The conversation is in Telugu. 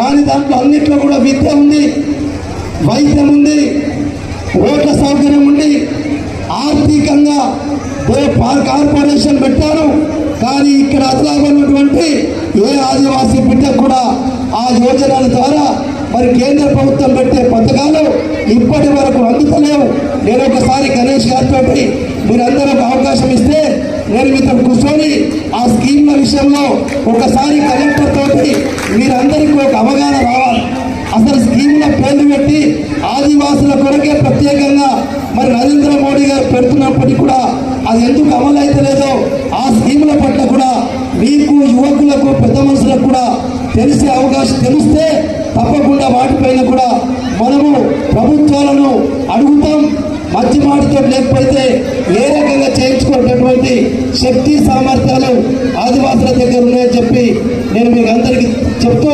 కానీ దాంట్లో అన్నిట్లో కూడా విద్య ఉంది వైద్యం ఉంది ఓట్ల సౌకర్యం ఉంది. ఆర్థికంగా కార్పొరేషన్ పెట్టారు కానీ ఇక్కడ అసలాగన్నటువంటి ఏ ఆదివాసీ బిడ్డ కూడా ఆ యోజనల ద్వారా మరి కేంద్ర ప్రభుత్వం పెట్టే పథకాలు ఇప్పటి వరకు అందుతలేవు. నేను ఒకసారి గణేష్ గారితో మీరందరూ ఒక అవకాశం ఇస్తే నేను మీతో కూర్చొని ఆ స్కీమ్ల విషయంలో ఒకసారి కలెక్టర్ అసలు స్కీమ్ల పేర్లు పెట్టి ఆదివాసుల కొరకే ప్రత్యేకంగా మరి నరేంద్ర మోడీ గారు పెడుతున్నప్పటికీ కూడా అది ఎందుకు అమలు అయితలేదో ఆ స్కీముల పట్ల కూడా మీకు యువకులకు పెద్ద మనుషులకు కూడా తెలిసే అవకాశం తెలిస్తే తప్పకుండా వాటిపైన కూడా మనము ప్రభుత్వాలను అడుగుతాం. మధ్య మాటతో లేకపోతే ఏ రకంగా చేయించుకునేటటువంటి శక్తి సామర్థ్యాలు ఆదివాసుల దగ్గర ఉన్నాయని చెప్పి నేను మీకు అందరికీ చెప్తూ